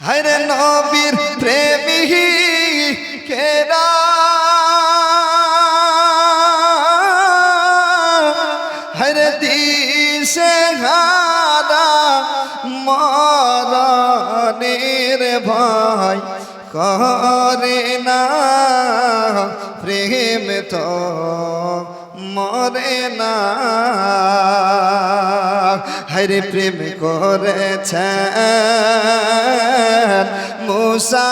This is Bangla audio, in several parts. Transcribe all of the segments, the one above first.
হরে নবীর প্রেমী কেরা? হরে দিশে হারা মরণের ভয় করে না। প্রেম তো মরে না। হরে প্রেম করেছে মুসা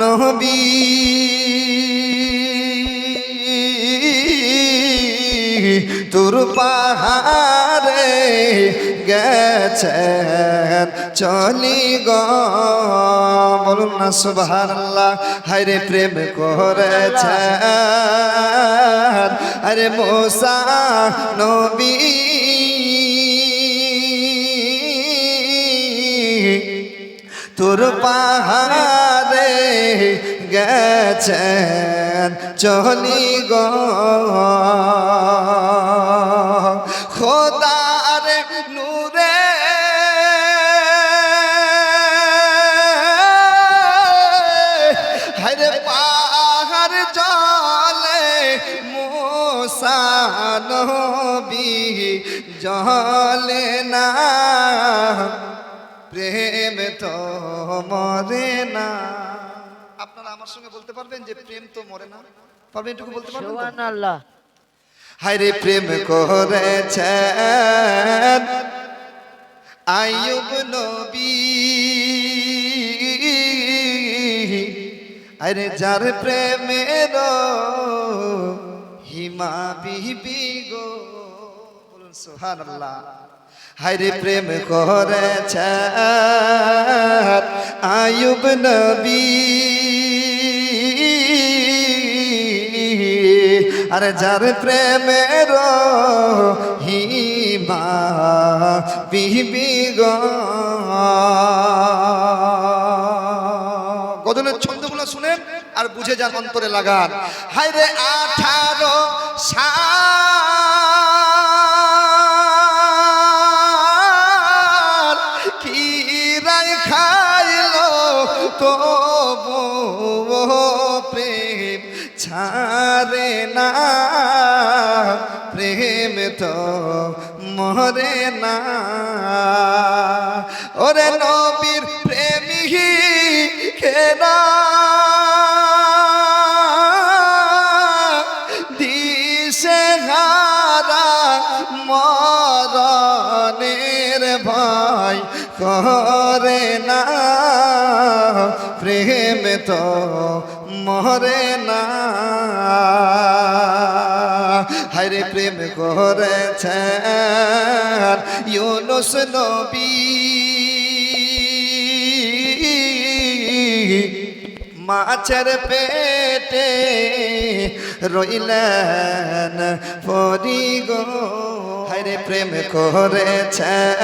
নবী। তোর পাহাড়ে গেছেন। চলি গ, বলুন না আল্লাহ হায়রে প্রেম করেছেন। আরে মোসা নবী, তোর পাহাড়ে গেছেন। চলি গ মোসানবি জলে না। প্রেম তো মরে না। আপনারা আমার সঙ্গে বলতে পারবেন যে প্রেম তো মরে না? পারবেন এটুকু বলতে পারবেন আল্লাহ হায়রে প্রেম করেছেন আয়ুব নবী। আরে যার প্রেমের হিমা বিবি গো। বলুন সুহান হায়রে প্রেম করেছেন আয়ুব নবী। আরে যার প্রেমের হিমা বিবি গ। গজলের ছন্দগুলো শুনেন আর বুঝে যান অন্তরে লাগান। হায় রে আঠারো সাল কি রাই খাইলো তো প্রেম ছাড়ে না। প্রেম তো মরে না। ওরে নবীর প্রেমী কেনা ভয় করে না। প্রেম তো মরে না। হরে প্রেম করেছেন ইউনুস নবী। মাছের পেটে রইলেন পরি গো। হরে প্রেম করেছেন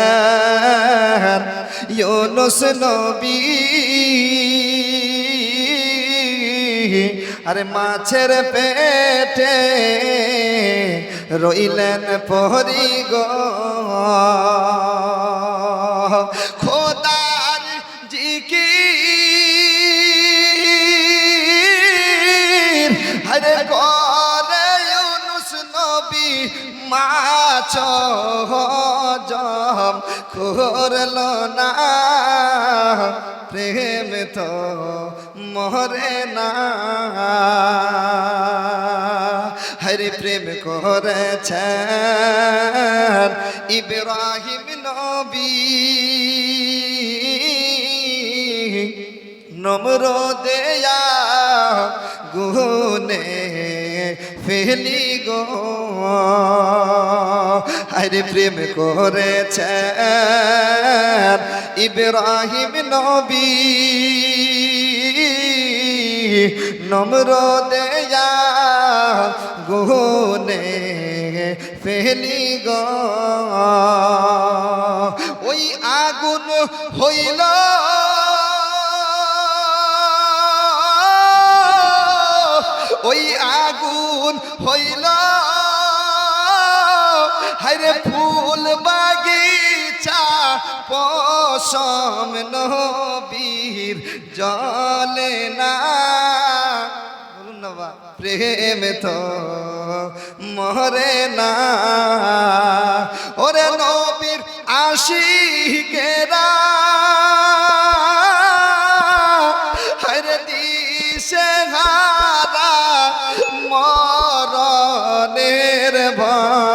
ইউনুস নবী। আরে মাছের পেটে রইলেন পরি গো। মাছ জম করল না। প্রেম তো মরে না। হরে প্রেম করেছেন ইব্রাহিম নবী। নম্র দেয়া গুনে ফেলি গো। হরে প্রেম করেছেন ইব্রাহিম নবী। নম্র দেয়া গুনে ফেলি গো। ওই আগুন হইল আগুন হইল। হায়রে ফুল বাগিচা, পশম নবীর জলে না। বলুন বা, প্রেম তো মরে না। ওরে নবীর আশিকেরা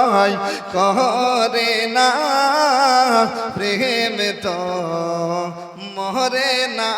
ভয় করে না। প্রেম তো মরে না।